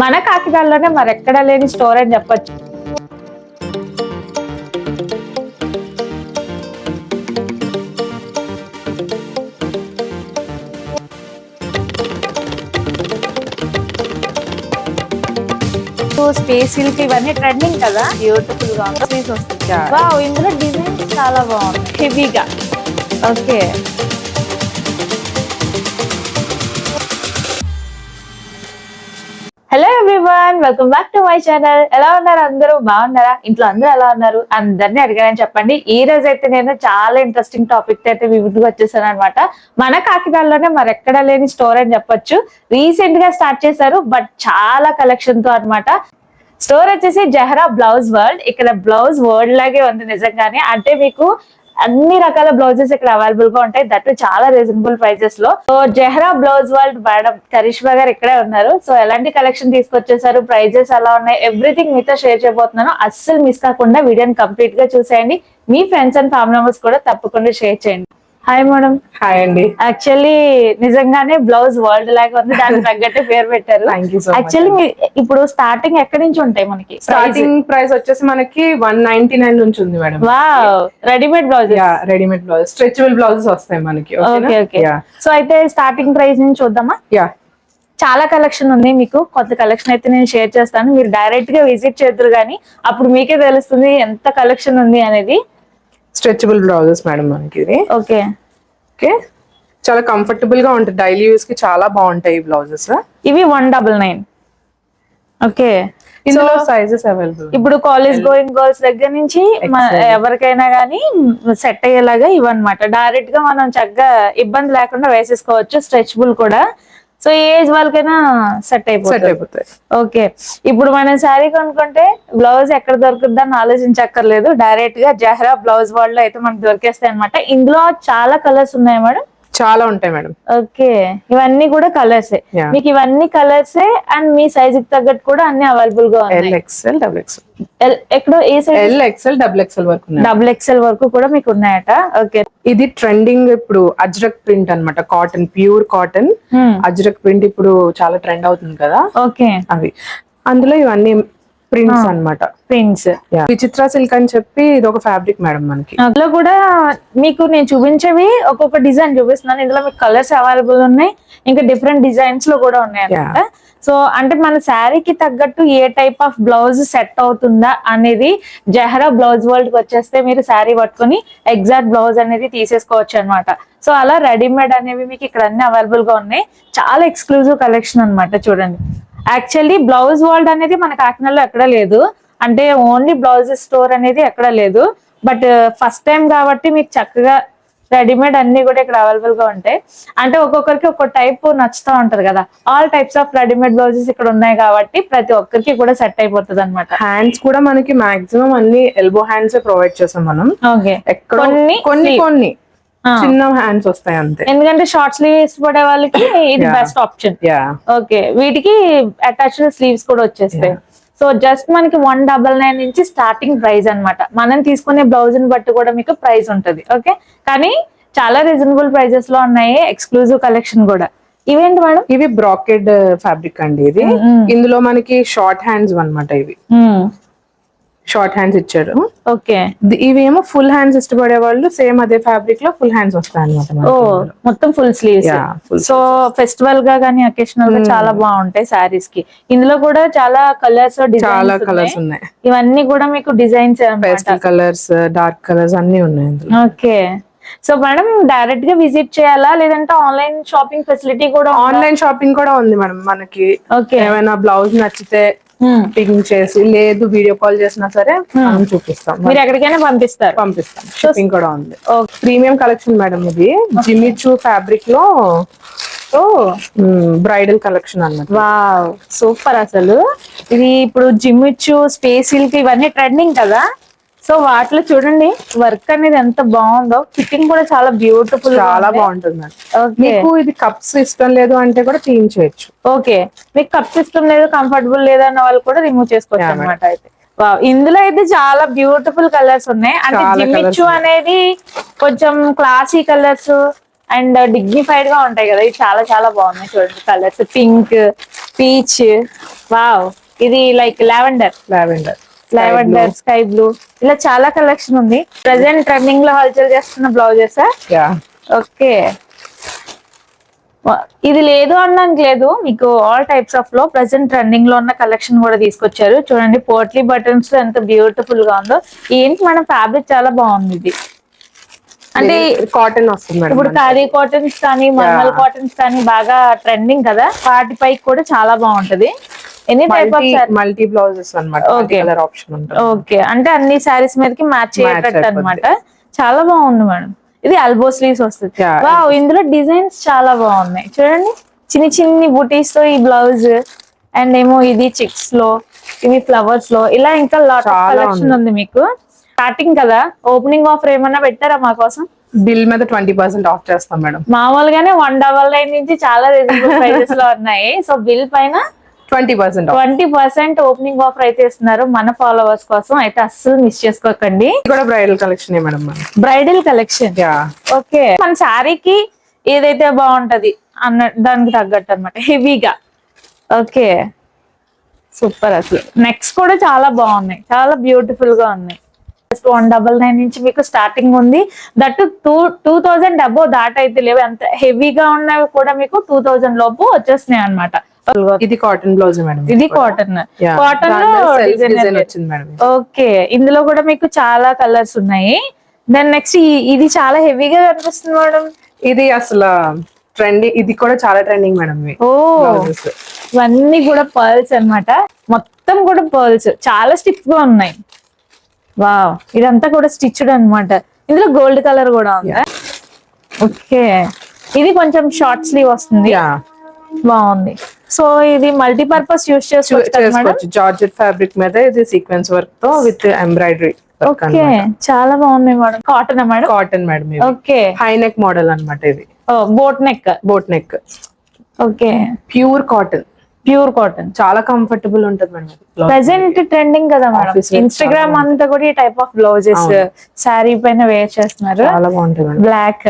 మన కాకినాడలోనే మరెక్కడా లేని స్టోర్ అని చెప్పొచ్చు. స్పేస్ సిల్క్ ఇవన్నీ ట్రెండింగ్ కదా? బ్యూటిఫుల్గా ఉంది వావ్ ఇందులో డిజైన్ చాలా బాగుంది హెవీగా okay welcome back to my channel ఎలా ఉన్నారు అందరూ? బాగున్నారా? ఇంట్లో అందరూ ఎలా ఉన్నారు? అందరినీ అడిగానని చెప్పండి. ఈ రోజు అయితే నేను చాలా ఇంట్రెస్టింగ్ టాపిక్ అయితే వివిధగా వచ్చేసాను అనమాట మన కాకినాడలోనే మరెక్కడా లేని స్టోర్ అని చెప్పొచ్చు. రీసెంట్గా స్టార్ట్ చేశారు బట్ చాలా కలెక్షన్తో అన్నమాట. స్టోర్ వచ్చేసి జహరా బ్లౌజ్ వరల్డ్. ఇక్కడ బ్లౌజ్ వరల్డ్ లాగే ఉంది నిజంగానే. అంటే మీకు అన్ని రకాల బ్లౌజెస్ ఇక్కడ అవైలబుల్గా ఉంటాయి. దట్ చాలా రీజనబుల్ ప్రైజెస్లో. So Zehra blouse world madam Karishma గారు ఇక్కడే ఉన్నారు. సో ఎలాంటి కలెక్షన్ తీసుకొచ్చేసారు? ప్రైజెస్ ఎలా ఉన్నాయి? ఎవ్రీథింగ్ మీతో షేర్ చేయబోతున్నాను. అస్సలు మిస్ కాకుండా వీడియోని కంప్లీట్గా చూసేయండి. మీ ఫ్రెండ్స్ అండ్ ఫ్యామిలీ మెంబర్స్ కూడా తప్పకుండా షేర్ చేయండి. హాయ్ మేడం హాయ్ అండి. యాక్చువల్లీ నిజంగానే బ్లౌజ్ వరల్డ్ లాగా ఉంది. దానికి తగ్గట్టు పేరు పెట్టారు. యాక్చువల్లీ ఇప్పుడు స్టార్టింగ్ ఎక్కడి నుంచి ఉంటాయి మనకి? స్టార్టింగ్ ప్రైస్ వచ్చేసి మనకి వన్ నైన్టీ నైన్ నుంచి ఉంది madam readymade blouse readymade blouse stretchable blouses వస్తాయి మనకి ఓకే ఓకే సో అయితే స్టార్టింగ్ ప్రైస్ నుంచి చూద్దామా? యా చాలా కలెక్షన్ ఉంది మీకు. కొత్త కలెక్షన్ అయితే నేను షేర్ చేస్తాను. మీరు డైరెక్ట్గా విజిట్ చేద్దరు కానీ అప్పుడు మీకే తెలుస్తుంది ఎంత కలెక్షన్ ఉంది అనేది. స్ట్రెచబుల్ బ్లౌజెస్ మేడం మనకి ఇది ఓకే. ఓకే. చాలా కంఫర్టబుల్గా ఉంటుంది డైలీ యూస్కి చాలా బాగుంటాయి ఈ బ్లౌజెస్. ఇవి వన్ డబల్ నైన్. ఓకే. ఇందులో సైజెస్ అవైలబుల్ ఇప్పుడు కాలేజ్ గోయింగ్ గర్ల్స్ దగ్గర నుంచి ఎవరికైనా గానీ సెట్ అయ్యేలాగా ఇవన్నమాట డైరెక్ట్గా మనం చక్కగా ఇబ్బంది లేకుండా వేసేసుకోవచ్చు. స్ట్రెచబుల్ కూడా. సో ఏ ఏజ్ వాళ్ళకైనా సెట్ అయిపోతుంది. అయిపోతాయి. ఓకే. ఇప్పుడు మనం శారీ కొనుక్కుంటే బ్లౌజ్ ఎక్కడ దొరుకుతుందని ఆలోచించక్కర్లేదు. డైరెక్ట్గా జహరా బ్లౌజ్ వాళ్ళు అయితే మనకు దొరికేస్తాయి అనమాట ఇందులో చాలా కలర్స్ ఉన్నాయి మేడం. చాలా ఉంటాయి మేడం. ఓకే. ఇవన్నీ కూడా కలర్సే. మీకు ఇవన్నీ కలర్సే అండ్ మీ సైజ్కి తగ్గట్టు కూడా అన్ని అవైలబుల్గా ఉన్నాయి. ఎక్స్ఎల్ డబుల్ ఎక్స్ఎల్ ఎల్- ఎక్కడో a size L XL double XL వరకు ఉన్నాయి. డబుల్ ఎక్స్ఎల్ వరకు కూడా మీకు ఉన్నాయట. ఓకే. ఇది ట్రెండింగ్ ఇప్పుడు అజ్రక్ ప్రింట్ అన్నమాట cotton pure cotton. Ajrakh print ఇప్పుడు చాలా ట్రెండ్ అవుతుంది కదా. ఓకే. అవి. అందులో ఇవన్నీ ప్రింట్స్ అన్నమాట. ప్రింట్స్. విచిత్ర సిల్క్ అని చెప్పి ఇది ఒక ఫ్యాబ్రిక్ మేడం మనకి అందులో కూడా మీకు నేను చూపించేవి ఒక్కొక్క డిజైన్ చూపిస్తున్నాను. ఇందులో మీకు కలర్స్ అవైలబుల్ ఉన్నాయి. ఇంకా డిఫరెంట్ డిజైన్స్లో కూడా ఉన్నాయి అన్నమాట. సో అంటే మన శారీకి తగ్గట్టు a type of blouse set అవుతుందా అనేది జహరా బ్లౌజ్ వరల్డ్కి వచ్చేస్తే మీరు శారీ పట్టుకొని ఎగ్జాక్ట్ బ్లౌజ్ అనేది తీసేసుకోవచ్చు అన్నమాట. సో అలా రెడీమేడ్ అనేవి మీకు ఇక్కడ అన్ని అవైలబుల్గా ఉన్నాయి. చాలా ఎక్స్క్లూజివ్ కలెక్షన్ అన్నమాట చూడండి. యాక్చువల్లీ బ్లౌజ్ వరల్డ్ అనేది మన కాకినాడలో ఎక్కడ లేదు. అంటే ఓన్లీ బ్లౌజెస్ స్టోర్ అనేది ఎక్కడ లేదు. బట్ ఫస్ట్ టైం కాబట్టి మీకు చక్కగా రెడీమేడ్ అన్ని కూడా ఇక్కడ అవైలబుల్గా ఉంటాయి. అంటే ఒక్కొక్కరికి ఒక్కొక్క టైప్ నచ్చుతా ఉంటది కదా. All types of readymade blouses ఇక్కడ ఉన్నాయి కాబట్టి ప్రతి ఒక్కరికి కూడా సెట్ అయిపోతుంది అనమాట హ్యాండ్స్ కూడా మనకి మాక్సిమం అన్ని ఎల్బో హ్యాండ్స్ ప్రొవైడ్ చేసాం మనం. కొన్ని కొన్ని. కొన్ని. చిన్న హ్యాండ్స్ వస్తాయి అంతే. ఎందుకంటే షార్ట్ స్లీవ్ ఇష్టపడే వాళ్ళకి ఇది. బెస్ట్ ఆప్షన్ ఓకే వీటికి అటాచ్డ్ స్లీవ్స్ కూడా వచ్చేస్తాయి. సో జస్ట్ మనకి వన్ డబల్ నైన్ నుంచి స్టార్టింగ్ ప్రైస్ అన్నమాట. మనం తీసుకునే బ్లౌజ్ని బట్టి కూడా మీకు ప్రైస్ ఉంటది ఓకే? కానీ చాలా రీజనబుల్ ప్రైజెస్లో ఉన్నాయి ఎక్స్క్లూజివ్ కలెక్షన్ కూడా. ఇవేంటి మేడం? ఇవి బ్రాకెడ్ ఫ్యాబ్రిక్ అండి ఇది. ఇందులో మనకి షార్ట్ హ్యాండ్స్ అన్నమాట ఇవి. షార్ట్ హ్యాండ్స్ ఇచ్చారు. ఓకే. ది- ఇవి ఏమో ఫుల్ హ్యాండ్స్ ఇష్టపడే వాళ్ళు సేమ్ అదే ఫ్యాబ్రిక్లో ఫుల్ హ్యాండ్స్ వస్తాయి అనమాట ఓ మొత్తం ఫుల్ స్లీవ్స్ సో ఫెస్టివల్గా కానీ అకేషనల్గా చాలా బాగుంటాయి సారీస్కి. ఇందులో కూడా చాలా కలర్స్ చాలా కలర్స్ ఉన్నాయి. ఇవన్నీ కూడా మీకు designs pastel colours dark colours అన్ని ఉన్నాయి ఓకే. సో మేడం డైరెక్ట్గా విజిట్ చేయాలా? లేదంటే ఆన్లైన్ షాపింగ్ ఫెసిలిటీ కూడా ఆన్లైన్ షాపింగ్ కూడా ఉంది మేడం మనకి. ఓకే. ఏమైనా బ్లౌజ్ నచ్చితే పికింగ్ చేసి లేదు వీడియో కాల్ చేసినా సరే మనం చూపిస్తాం. మీరు ఎక్కడికైనా పంపిస్తారు. పంపిస్తాం. షిప్పింగ్ కూడా ఉంది. ప్రీమియం కలెక్షన్ మేడం ఇది. జిమిచూ ఫ్యాబ్రిక్లో బ్రైడల్ కలెక్షన్ అన్నమాట. వావ్ సూపర్ అసలు. ఇది ఇప్పుడు జిమ్ ఇచ్చు స్పేస్ సిల్క్ ఇవన్నీ ట్రెండింగ్ కదా? సో వాటిలో చూడండి వర్క్ అనేది ఎంత బాగుందో. ఫిట్టింగ్ కూడా చాలా బ్యూటిఫుల్ చాలా బాగుంటుంది మీకు ఇది కప్స్ ఇష్టం లేదు అంటే కూడా తీయించేయచ్చు ఓకే మీకు కప్ సిస్టమ్ లేదు కంఫర్టబుల్ లేదు అన్న వాళ్ళు కూడా రిమూవ్ చేసుకోవచ్చు అనమాట అయితే. వావ్ ఇందులో అయితే చాలా బ్యూటిఫుల్ కలర్స్ ఉన్నాయి. అంటే జిమ్మిచ్చు అనేది కొంచెం క్లాసీ కలర్స్ అండ్ డిగ్నిఫైడ్గా ఉంటాయి కదా. ఇవి చాలా చాలా బాగున్నాయి చూడండి కలర్స్ పింక్ పీచ్ వావ్ ఇది like lavender lavender lavender sky blue ఇలా చాలా కలెక్షన్ ఉంది. ప్రెసెంట్ ట్రెండింగ్లో హల్చల్ చేస్తున్న బ్లౌజెస్ ఓకే. ఇది లేదు అనడానికి లేదు. మీకు ఆల్ టైప్స్ ఆఫ్లో ప్రెసెంట్ ట్రెండింగ్లో ఉన్న కలెక్షన్ కూడా తీసుకొచ్చారు. చూడండి పోట్లీ బటన్స్ ఎంత బ్యూటిఫుల్గా ఉందో. ఏంటి మన ఫ్యాబ్రిక్ చాలా బాగుంది ఇది. అంటే కాటన్ వస్తుంది ఇప్పుడు కారీ కాటన్స్ కానీ Yeah. కాటన్స్ కానీ బాగా ట్రెండింగ్ కదా. వాటిపై కూడా చాలా బాగుంటది. Any type of multi blouses అన్నమాట. Okay. కలర్ ఆప్షన్ ఉంటుంది. ఓకే అంటే అన్ని శారీస్ మీదకి మ్యాచ్ అయ్యేటట్టు. అన్నమాట. చాలా బాగుంది మేడం. ఇది అల్బో స్లీవ్స్ వస్తుంది. వావ్ ఇందులో డిజైన్స్ చాలా బాగున్నాయి. చూడండి. చిన్ని చిన్ని బుటీస్తో ఈ బ్లౌజ్ అండ్ ఏమో ఇది చిక్స్లో ఇవి ఫ్లవర్స్లో. ఇలా ఇంకా లాట్ కలెక్షన్ ఉంది. మీకు. స్టార్టింగ్ కదా? ఓపెనింగ్ ఆఫర్ ఏమన్నా పెట్టారా మా కోసం? బిల్ మీద ట్వంటీ పర్సెంట్ ఆఫ్ చేస్తాం మేడం. మామూలుగానే వన్ డబల్ నైన్ నుంచి చాలా రీజనబుల్ ప్రైజెస్ లో ఉన్నాయి. సో బిల్ పైన twenty percent twenty percent opening offer అయితే ఇస్తున్నారు. మన ఫాలోవర్స్ కోసం అయితే అస్సలు మిస్ చేసుకోకండి. కూడా bridal collection madam bridal collection okay. మన శారీకి ఏదైతే బాగుంటది అన్న దానికి తగ్గట్టు అనమాట హెవీగా ఓకే. సూపర్ అసలు. నెక్స్ట్ కూడా చాలా బాగున్నాయి. చాలా బ్యూటిఫుల్గా ఉన్నాయి. జస్ట్ వన్ డబల్ నైన్ నుంచి మీకు స్టార్టింగ్ ఉంది. దట్ టూ టూ థౌజండ్ డబ్బో దాట అయితే లేవు. ఎంత హెవీగా ఉన్నవి కూడా మీకు టూ థౌజండ్ లోపు వచ్చేస్తున్నాయి అనమాట ఇది కాటన్ బ్లౌజ్ మేడం ఇది కాటన్. కాటన్. వచ్చింది మేడం ఓకే ఇందులో కూడా మీకు చాలా కలర్స్ ఉన్నాయి. దెన్ నెక్స్ట్ ఇది చాలా హెవీగా కనిపిస్తుంది మేడం ఇది అసలు ట్రెండింగ్ ఇది కూడా చాలా ట్రెండింగ్ మేడం ఓ. ఇవన్నీ కూడా పర్ల్స్ అన్నమాట. మొత్తం కూడా పర్ల్స్ చాలా స్టిఫ్గా ఉన్నాయి. వావ్ ఇదంతా కూడా స్టిచ్డ్ అన్నమాట. ఇందులో గోల్డ్ కలర్ కూడా ఉంది. ఓకే ఇది కొంచెం షార్ట్ స్లీవ్ వస్తుంది. బాగుంది. సో ఇది మల్టీపర్పస్ యూస్ చేసుకోవచ్చు జార్జెట్ ఫ్యాబ్రిక్ మీద ఇది సీక్వెన్స్ వర్క్తో విత్ ఎంబ్రాయిడరీ ఓకే. చాలా బాగున్నాయి madam. Cotton madam? Cotton madam okay. High neck model అన్నమాట ఇది boat neck boat neck okay. Pure cotton pure cotton చాలా కంఫర్టబుల్ ఉంటుంది మేడం. ప్రెసెంట్ ట్రెండింగ్ కదా మేడం. ఇన్స్టాగ్రామ్ అంతా కూడా ఈ టైప్ ఆఫ్ బ్లౌజెస్ శారీ పైన వేర్ చేస్తున్నారు. చాలా బాగుంటుంది మేడం. Black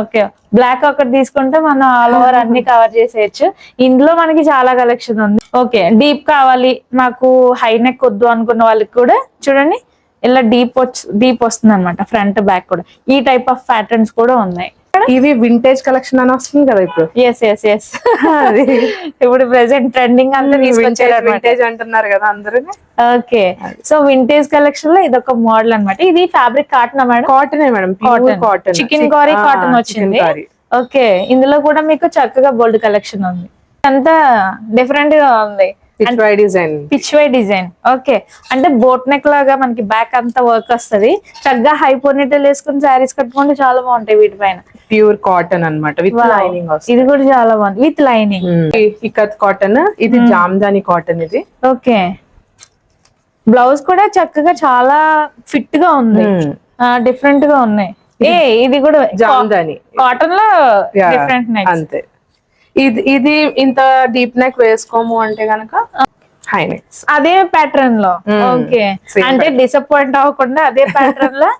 okay. బ్లాక్ ఒకటి తీసుకుంటే మనం ఆల్ ఓవర్ అన్ని కవర్ చేసేయచ్చు. ఇందులో మనకి చాలా కలెక్షన్ ఉంది. ఓకే. డీప్ కావాలి. నాకు హై నెక్ వద్దు అనుకున్న వాళ్ళకి కూడా చూడండి ఇలా డీప్ వచ్చి డీప్ వస్తుంది అనమాట ఫ్రంట్ బ్యాక్ కూడా. ఈ టైప్ ఆఫ్ ప్యాటర్న్స్ కూడా ఉన్నాయి. ఇవి వింటేజ్ కలెక్షన్ అని వస్తుంది కదా ఇప్పుడు? ఎస్ ఎస్ ఎస్ ఇప్పుడు ప్రెసెంట్ ట్రెండింగ్ అంతా తీసుకొచ్చారు అనమాట వింటేజ్ అంటున్నారు కదా అందరూ ఓకే సో వింటేజ్ కలెక్షన్లో ఇది ఒక మోడల్ అన్నమాట. ఇది fabric cotton madam? కాటనే madam cotton cotton chikankari cotton వచ్చింది. ఓకే ఇందులో కూడా మీకు చక్కగా బోల్డ్ కలెక్షన్ ఉంది. అంతా డిఫరెంట్గా ఉంది. డిజైన్ పిచ్ వై డిజైన్ ఓకే అంటే బోట్ నెక్ లాగా మనకి బ్యాక్ అంతా వర్క్ వస్తది. చక్కగా హై పోనీటల్ వేసుకుని శారీస్ కట్టుకుంటే చాలా బాగుంటాయి వీటిపైన. ప్యూర్ కాటన్ అన్నమాట. విత్. లైనింగ్ ఇది కూడా చాలా బాగుంది. విత్ లైనింగ్ ఇకత్ కాటన్ ఇది జామ్దాని కాటన్ ఇది. ఓకే బ్లౌజ్ కూడా చక్కగా చాలా ఫిట్గా ఉంది డిఫరెంట్గా ఉన్నాయి. ఏ ఇది కూడా జామ్దాని. కాటన్లో డిఫరెంట్ అంతే. ఇది ఇది ఇంత డీప్ నెక్ వేసుకోము అంటే గనక హై నెక్స్ అదే ప్యాటర్న్లో. ఓకే. అంటే డిసప్పాయింట్ అవ్వకుండా అదే ప్యాటర్న్లో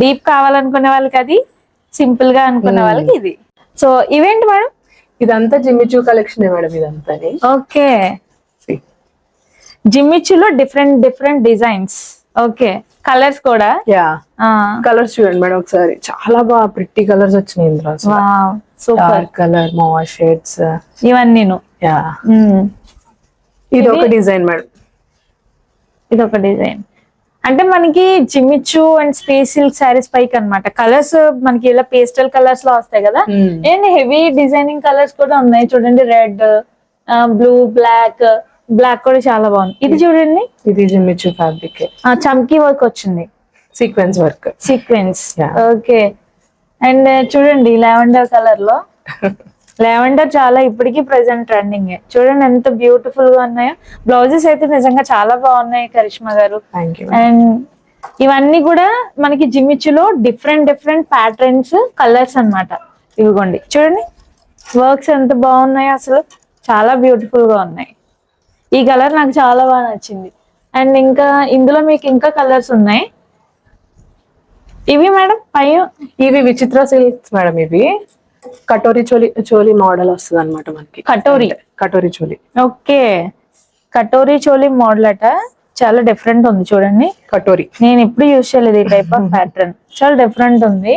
డీప్ కావాలనుకునే వాళ్ళకి అది సింపుల్గా అనుకునే వాళ్ళకి ఇది. సో ఇవేంటి మేడం ఇదంతా జిమ్మిచూ కలెక్షన్ మేడం ఇదంతా okay. జిమ్మిచ్చులో different different designs okay. Colours కూడా. యా కలర్స్ చూడండి మేడం ఒకసారి. చాలా బాగా ప్రిట్టి కలర్స్ వచ్చినాయి ఇందులో సూపర్ కలర్ మోవా షేడ్స్ ఇవన్నీను. Yeah hmm. ఇది ఒక డిజైన్ మేడం ఇది ఒక డిజైన్. అంటే మనకి Jimmy Choo and space silk saris పైకి అన్నమాట. కలర్స్ మనకి ఇలా పేస్టల్ కలర్స్లో వస్తాయి కదా. ఏంటి హెవీ డిజైనింగ్ కలర్స్ కూడా ఉన్నాయి చూడండి. రెడ్ బ్లూ బ్లాక్ బ్లాక్ కూడా చాలా బాగుంది ఇది చూడండి. ఇది జిమ్మిచూ ఫ్యాబ్రిక్ చమ్కీ వర్క్ వచ్చింది. Sequence work sequence. Okay and చూడండి లావెండర్ కలర్లో. లావెండర్ చాలా ఇప్పటికీ ప్రెసెంట్ ట్రెండింగ్ చూడండి ఎంత బ్యూటిఫుల్గా ఉన్నాయో. బ్లౌజెస్ అయితే నిజంగా చాలా బాగున్నాయి కరిష్మా గారు. అండ్ ఇవన్నీ కూడా మనకి జిమ్మిచ్చులో డిఫరెంట్ డిఫరెంట్ ప్యాటర్న్స్ కలర్స్ అన్నమాట. ఇవిగోండి చూడండి. వర్క్స్ ఎంత బాగున్నాయి అసలు. చాలా బ్యూటిఫుల్గా ఉన్నాయి. ఈ కలర్ నాకు చాలా బాగా నచ్చింది. అండ్ ఇంకా ఇందులో మీకు ఇంకా కలర్స్ ఉన్నాయి. ఇవి మేడం పై ఇవి విచిత్ర సిల్క్స్ మేడం ఇవి. కటోరీ చోలి చోలి మోడల్ వస్తుంది అనమాట మనకి. కటోరీ? కటోరీ చోలి. ఓకే. కటోరీ చోలి మోడల్ అట చాలా డిఫరెంట్ ఉంది చూడండి. కటోరీ. నేను ఎప్పుడు యూజ్ చేయలేదు ఈ టైప్ ఆఫ్ ప్యాటర్న్ చాలా డిఫరెంట్ ఉంది.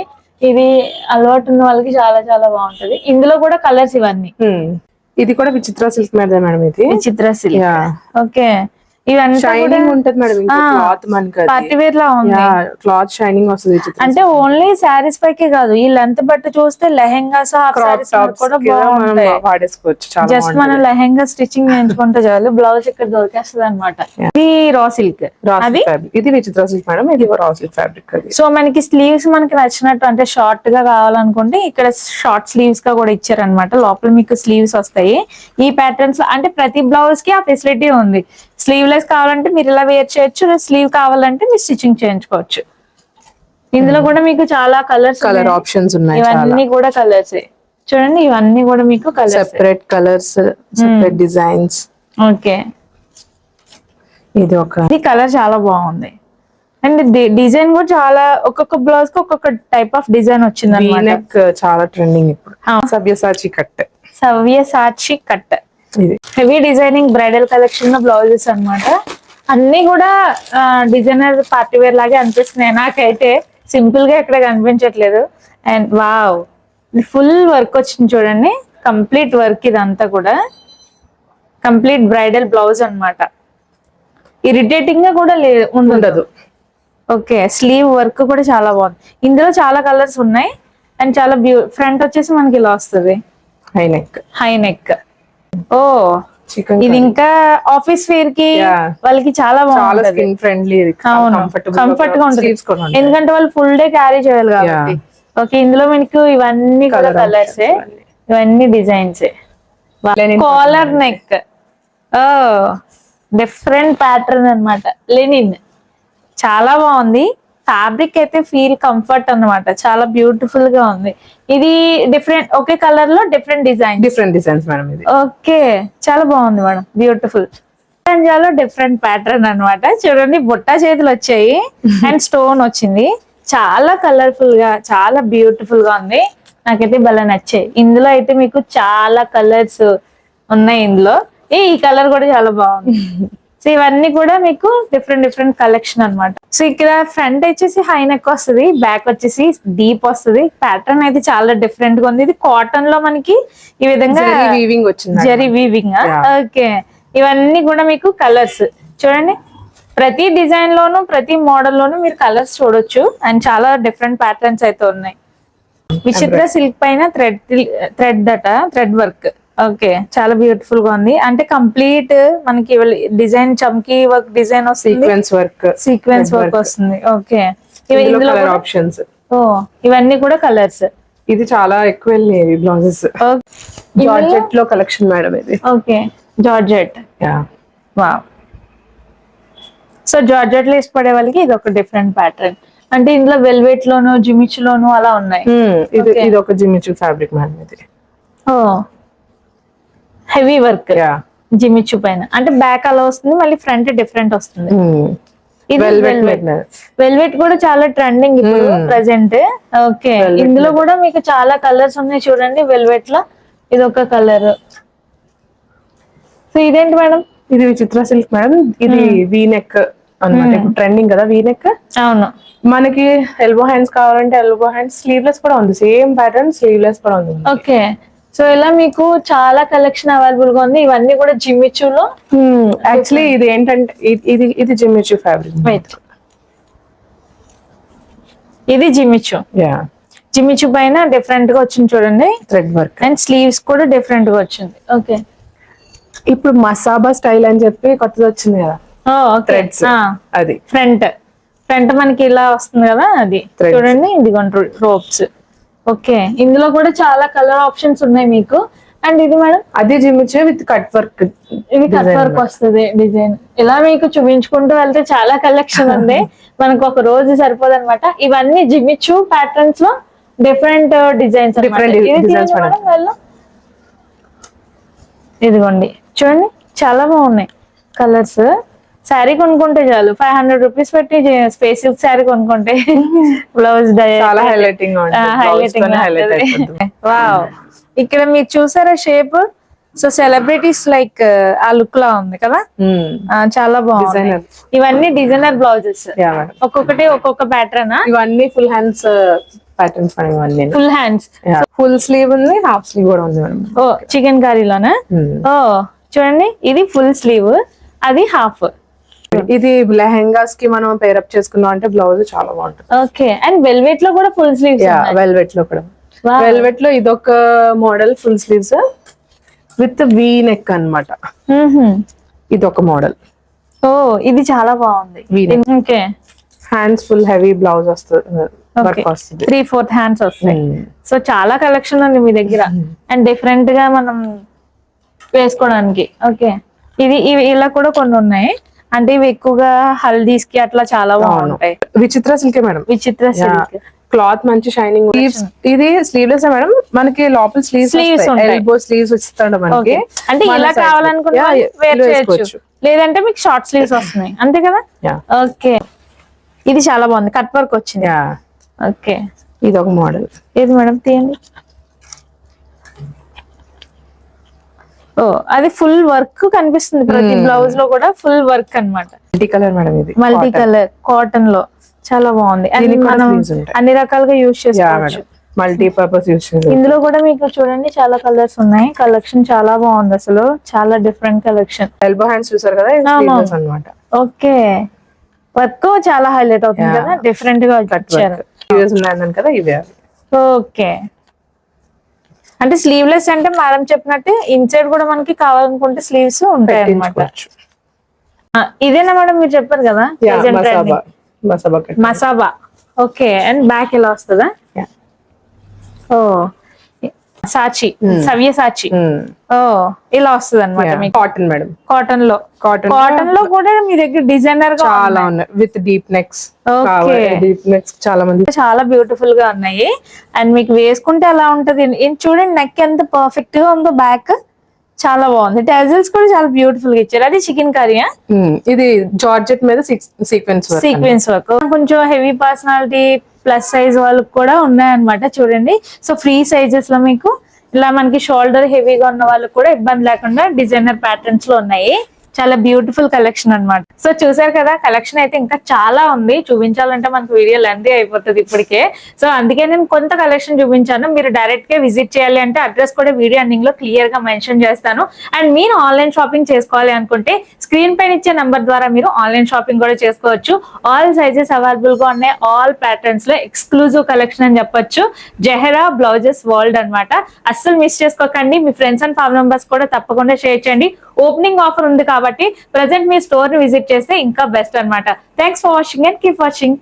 ఇది అలవాటు ఉన్న వాళ్ళకి చాలా చాలా బాగుంటది. ఇందులో కూడా కలర్స్ ఇవన్నీ. ఇది కూడా విచిత్ర సిల్క్ మీద మేడం ఇది. చిత్ర సిల్క్. ఓకే. షైనింగ్ ఉంటది మేడం ఇంకా క్లాత్ మనకి పార్టీ వేర్ లా ఉంది. క్లాత్ షైనింగ్ వస్తుంది అంటే ఓన్లీ శారీస్ పైకే కాదు ఈ లెంత్ బట్టి చూస్తే లెహెంగాస్ కూడా బాగుంటాయి. వాడేసుకోవచ్చు జస్ట్ మనం లెహెంగా స్టిచ్చింగ్ చేయించుకుంటే చాలు బ్లౌజ్ ఇక్కడ దొరికేస్తుంది అనమాట ఇది రా సిల్క్ ఇది విచిత్ర సిల్క్ మేడం ఇది రా సిల్క్ ఫ్యాబ్రిక్ సో మనకి స్లీవ్స్ మనకి నచ్చినట్టు అంటే షార్ట్గా కావాలనుకుంటే ఇక్కడ షార్ట్ స్లీవ్స్గా కూడా ఇచ్చారనమాట లోపల మీకు స్లీవ్స్ వస్తాయి. ఈ ప్యాటర్న్స్ అంటే ప్రతి బ్లౌజ్కి ఆ ఫెసిలిటీ ఉంది. స్లీవ్లెస్ కావాలంటే మీరు ఇలా వేర్ చేయొచ్చు స్లీవ్ కావాలంటే మీరు స్టిచ్చింగ్ చేయించుకోవచ్చు. ఇందులో కూడా మీకు చాలా కలర్స్ కలర్ ఆప్షన్స్ ఉన్నాయి ఇవన్నీ కూడా కలర్స్ చూడండి ఇవన్నీ కూడా మీకు colours separate colours separate designs okay. ఇది ఒక ఇది కలర్ చాలా బాగుంది. అండ్ డిజైన్ కూడా చాలా ఒక్కొక్క బ్లౌజ్కి ఒక్కొక్క టైప్ ఆఫ్ డిజైన్ వచ్చింది చాలా ట్రెండింగ్ ఇప్పుడు. సవ్యసాచి కట్. Sabyasachi cut. ఇది. హెవీ డిజైనింగ్ బ్రైడల్ కలెక్షన్లో బ్లౌజెస్ అన్నమాట. అన్ని కూడా డిజైనర్ పార్టీ వేర్ లాగే అనిపిస్తున్నాయి. నాకైతే సింపుల్గా ఇక్కడ కనిపించట్లేదు. అండ్ వావ్ ఫుల్ వర్క్ వచ్చింది చూడండి. కంప్లీట్ వర్క్ ఇదంతా కూడా. కంప్లీట్ బ్రైడల్ బ్లౌజ్ అన్నమాట. ఇరిటేటింగ్గా కూడా లేదు ఉండదు. ఓకే స్లీవ్ వర్క్ కూడా చాలా బాగుంది. ఇందులో చాలా కలర్స్ ఉన్నాయి. అండ్ చాలా బ్యూ ఫ్రంట్ వచ్చేసి మనకి ఇలా వస్తుంది. హై నెక్ హై నెక్ ఓ చికెన్ ఇది ఇంకా ఆఫీస్ వేర్కి. వాళ్ళకి చాలా బాగుంటది. స్కిన్ ఫ్రెండ్లీ అవును. కంఫర్ట్గా ఉంటుంది. ఎందుకంటే వాళ్ళు ఫుల్ డే క్యారీ చేయాలి కాబట్టి. ఓకే ఇందులో మీకు ఇవన్నీ కూడా కలర్స్. ఇవన్నీ. డిజైన్స్ కాలర్ నెక్ ఓ డిఫరెంట్ ప్యాటర్న్ అన్నమాట. లెనిన్ చాలా బాగుంది. ఫ్యాబ్రిక్ అయితే ఫీల్ కంఫర్ట్ అన్నమాట. చాలా బ్యూటిఫుల్గా ఉంది. ఇది డిఫరెంట్ ఒకే కలర్లో different design different designs madam ఇది. ఓకే. చాలా బాగుంది మేడం. బ్యూటిఫుల్. పంజాలో డిఫరెంట్ ప్యాటర్న్ అన్నమాట. చూడండి బుట్ట చేతులు వచ్చాయి. అండ్ స్టోన్ వచ్చింది. చాలా కలర్ఫుల్గా చాలా బ్యూటిఫుల్గా ఉంది. నాకైతే భలే నచ్చాయి. ఇందులో అయితే మీకు చాలా కలర్స్ ఉన్నాయి ఇందులో. ఏ ఈ కలర్ కూడా చాలా బాగుంది. సో ఇవన్నీ కూడా మీకు డిఫరెంట్ డిఫరెంట్ కలెక్షన్ అన్నమాట. సో ఇక్కడ ఫ్రంట్ వచ్చేసి హై నెక్ వస్తుంది బ్యాక్ వచ్చేసి డీప్ వస్తుంది. ప్యాటర్న్ అయితే చాలా డిఫరెంట్గా ఉంది. ఇది కాటన్లో మనకి ఈ విధంగా వీవింగ్ వచ్చింది జరీ వీవింగ్. ఓకే ఇవన్నీ కూడా మీకు కలర్స్ చూడండి. ప్రతి డిజైన్ లోను ప్రతి మోడల్ లోను మీరు కలర్స్ చూడొచ్చు. అండ్ చాలా డిఫరెంట్ ప్యాటర్న్స్ అయితే ఉన్నాయి. విచిత్ర సిల్క్ పైన థ్రెడ్ థ్రెడ్ దట థ్రెడ్ వర్క్ ఓకే చాలా బ్యూటిఫుల్గా ఉంది. అంటే కంప్లీట్ మనకి డిజైన్ చమ్కీ వర్క్ డిజైన్ వస్తుంది. సీక్వెన్స్ వర్క్ సీక్వెన్స్ వర్క్ వస్తుంది. ఓకే. ఇందులో ఆప్షన్స్ ఓ ఇవన్నీ కూడా కలర్స్ ఇది చాలా ఎక్కువ వెళ్ళినాయి బ్లౌజెస్ జార్జెట్లో కలెక్షన్ మేడం ఇది. Okay. Georgette yeah. Wow so జార్జెట్లో ఇష్టపడే వాళ్ళకి ఇది ఒక డిఫరెంట్ ప్యాటర్న్ అంటే ఇందులో వెల్వెట్ లోను జిమిచ్ లోను అలా ఉన్నాయి. ఇది. ఇది ఒక జిమ్మిచు ఫ్యాబ్రిక్ మేడం ఇది. ఓ. Heavy work. Yeah. Jimmy Choo పైన అంటే బ్యాక్ అలా వస్తుంది మళ్ళీ ఫ్రంట్ డిఫరెంట్ వస్తుంది. ఇది వెల్వెట్ కూడా చాలా ట్రెండింగ్ ఇప్పుడు ప్రెసెంట్ ఓకే. ఇందులో కూడా మీకు చాలా కలర్స్ ఉన్నాయి చూడండి వెల్వెట్లో. ఇది ఒక కలర్ సో ఇదేంటి మేడం? ఇది విచిత్ర సిల్క్ మేడం. ఇది వీ నెక్ అన్నమాట. ఇప్పుడు ట్రెండింగ్ కదా వీ నెక్ అవును. మనకి ఎల్బో హ్యాండ్స్ కావాలంటే ఎల్బో హ్యాండ్స్ స్లీవ్లెస్ కూడా ఉంది. సేమ్ ప్యాటర్న్ స్లీవ్లెస్ కూడా ఉంది ఓకే. సో ఇలా మీకు చాలా కలెక్షన్ అవైలబుల్గా ఉంది. ఇవన్నీ కూడా జిమ్మిచ్చులో యాక్చువల్లీ ఇది ఏంటంటే ఇది- ఇది ఇది జిమ్మిచు ఫ్యాబ్రిక్ ఇది జిమ్మిచ్చు యా జిమ్మిచ్చు పైన డిఫరెంట్గా వచ్చింది చూడండి. థ్రెడ్ వర్క్ అండ్ స్లీవ్స్ కూడా డిఫరెంట్గా వచ్చింది. ఓకే ఇప్పుడు మసాబా స్టైల్ అని చెప్పి కొత్తది వచ్చింది కదా. థ్రెడ్స్ అది. ఫ్రంట్ ఫ్రంట్ మనకి ఇలా వస్తుంది కదా అది. చూడండి ఇదిగోండి రోప్స్ ఓకే. ఇందులో కూడా చాలా కలర్ ఆప్షన్స్ ఉన్నాయి మీకు. అండ్ ఇది మేడం? అది Jimmy Choo with cut work ఇది కట్ వర్క్ వస్తుంది డిజైన్. ఇలా మీకు చూపించుకుంటూ వెళ్తే చాలా కలెక్షన్ ఉంది. మనకు ఒక రోజు సరిపోదు అనమాట. ఇవన్నీ జిమిచ్చు ప్యాటర్న్స్లో డిఫరెంట్ డిజైన్స్. ఇదిగోండి. చూడండి చాలా బాగున్నాయి. కలర్స్ శారీ కొనుక్కుంటే చాలు. ఫైవ్ హండ్రెడ్ రూపీస్ పెట్టి స్పేస్ సిల్క్ శారీ కొనుక్కుంటే బ్లౌజ్ చాలా హైలైటింగ్ హైలైటింగ్ వావ్ ఇక్కడ మీరు చూసారా షేప్ సో సెలబ్రిటీస్ లైక్ ఆ లుక్ లా ఉంది కదా? ఆ, చాలా బాగుంది. ఇవన్నీ డిజైనర్ బ్లౌజెస్ ఒక్కొక్కటి ఒక్కొక్క ప్యాటర్న్ ఇవన్నీ ఫుల్ హ్యాండ్స్ ప్యాటర్న్స్ ఇవన్నీ. ఫుల్ హ్యాండ్స్ ఫుల్ స్లీవ్ ఉంది హాఫ్ స్లీవ్ కూడా ఉంది ఓ చికెన్ కర్రీలోనా ఓ చూడండి ఇది ఫుల్ స్లీవ్ అది హాఫ్ ఇది లెహెంగాస్కి మనం పేరప్ చేసుకున్నాం అంటే బ్లౌజ్ చాలా బాగుంటుంది. ఓకే అండ్ వెల్వెట్లో కూడా ఫుల్ స్లీవ్స్ వెల్వెట్లో కూడా. వెల్వెట్లో ఇదొక model full sleeves with V neck అన్నమాట. ఇది ఒక మోడల్ ఓ ఇది చాలా బాగుంది. Okay hands full heavy blouse వస్తుంది. త్రీ ఫోర్త్ హ్యాండ్స్ వస్తాయి. Hmm. సో చాలా కలెక్షన్ ఉంది మీ దగ్గర. అండ్ డిఫరెంట్గా మనం వేసుకోవడానికి. ఓకే ఇది ఇలా కూడా కొన్ని ఉన్నాయి. అంటే ఇవి ఎక్కువగా హల్దీస్కి అట్లా చాలా బాగుంటాయి. విచిత్ర సిల్కే మేడం. విచిత్ర సిల్క్. క్లాత్ మంచి షైనింగ్ స్లీవ్స్. ఇది స్లీవ్లెస్ మేడం? మనకి లోపల స్లీవ్స్ ఉంటాయి. ఎల్బో స్లీవ్స్ ఇస్తాడు మనకి. అంటే ఇలా వేసుకోవచ్చు. లేదంటే మీకు షార్ట్ స్లీవ్స్ వస్తున్నాయి. అంతే కదా. ఓకే. ఇది చాలా బాగుంది. కట్ వర్క్ వచ్చింది. ఓకే. ఇది ఒక మోడల్. ఏది మేడం? తీయండి. అది ఫుల్ వర్క్ కనిపిస్తుంది ప్రతి బ్లౌజ్లో కూడా ఫుల్ వర్క్ అన్నమాట. మల్టీ కలర్ మేడం ఇది. మల్టీ కలర్ కాటన్లో. చాలా బాగుంది. మనం. అన్ని రకాలుగా యూజ్ చేసుకోవచ్చు. మల్టీ పర్పస్ యూస్ ఇందులో కూడా మీకు చూడండి చాలా కలర్స్ ఉన్నాయి. కలెక్షన్ చాలా బాగుంది అసలు. చాలా డిఫరెంట్ కలెక్షన్ ఎల్బో హ్యాండ్స్ చూసారు కదా? అన్నమాట. ఓకే. వర్క్ చాలా హైలైట్ అవుతుంది. కదా? డిఫరెంట్గా వచ్చారు కదా ఇవే. ఓకే. అంటే స్లీవ్లెస్ అంటే మేడం చెప్పినట్టే ఇన్సైడ్ కూడా మనకి కావాలనుకుంటే స్లీవ్స్ ఉంటాయి ఆ, ఇదేనా మేడం మీరు చెప్పారు కదా? మసాబా. ఓకే అండ్ బ్యాక్ ఎలా వస్తుందా. ఓ సాచి సవ్య సాచి. ఓ ఇలా వస్తుంది అనమాట మీకు. కాటన్ మేడం కాటన్లో కాటన్ కాటన్లో కూడా మీ దగ్గర డిజైనర్గా చాలా ఉన్నాయి. With deep necks. Deep necks చాలా మంది. చాలా బ్యూటిఫుల్గా ఉన్నాయి. అండ్ మీకు వేసుకుంటే ఎలా ఉంటది? చూడండి నెక్ ఎంత పర్ఫెక్ట్గా ఉందో బ్యాక్ చాలా బాగుంది. టెజల్స్ కూడా చాలా బ్యూటిఫుల్గా ఇచ్చారు. అది చికెన్ కర్రీ. ఇది జార్జెట్ మీద సీక్వెన్స్ సీక్వెన్స్ వర్క్ కొంచెం హెవీ పర్సనాలిటీ ప్లస్ సైజ్ వాళ్ళకి కూడా ఉన్నాయన్నమాట చూడండి. సో ఫ్రీ సైజెస్లో మీకు ఇలా మనకి షోల్డర్ హెవీగా ఉన్న వాళ్ళకి కూడా ఇబ్బంది లేకుండా డిజైనర్ ప్యాటర్న్స్లో ఉన్నాయి. చాలా బ్యూటిఫుల్ కలెక్షన్ అన్నమాట. సో చూసారు కదా కలెక్షన్ అయితే ఇంకా చాలా ఉంది. చూపించాలంటే మనకు వీడియో లెంతీ అయిపోతుంది ఇప్పటికే. సో అందుకే నేను కొంత కలెక్షన్ చూపించాను. మీరు డైరెక్ట్గా విజిట్ చేయాలి అంటే అడ్రస్ కూడా వీడియో ఎండింగ్లో క్లియర్గా మెన్షన్ చేస్తాను. అండ్ మీరు ఆన్లైన్ షాపింగ్ చేసుకోవాలి అనుకుంటే స్క్రీన్ పైన ఇచ్చే నంబర్ ద్వారా మీరు ఆన్లైన్ షాపింగ్ కూడా చేసుకోవచ్చు. ఆల్ సైజెస్ అవైలబుల్గా ఉన్నాయి. ఆల్ ప్యాటర్న్స్లో ఎక్స్క్లూజివ్ కలెక్షన్ అని చెప్పొచ్చు. జెహరా బ్లౌజెస్ వరల్డ్ అన్నమాట. అస్సలు మిస్ చేసుకోకండి. మీ ఫ్రెండ్స్ అండ్ ఫ్యామిలీ మెంబర్స్ కూడా తప్పకుండా షేర్ చేయండి. ఓపెనింగ్ ఆఫర్ ఉంది కాబట్టి ప్రజెంట్ మీ స్టోర్ని విజిట్ చేస్తే ఇంకా బెస్ట్ అన్నమాట. Thanks for watching and keep watching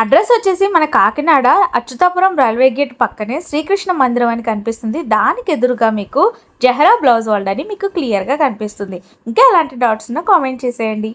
address వచ్చేసి మన కాకినాడ అచ్యుతాపురం రైల్వే గేట్ పక్కనే శ్రీకృష్ణ మందిరం అని కనిపిస్తుంది. దానికి ఎదురుగా మీకు జహరా బ్లౌజ్ వరల్డ్ అని మీకు క్లియర్గా కనిపిస్తుంది. ఇంకా ఎలాంటి డౌట్స్ ఉన్నా కామెంట్ చేసేయండి.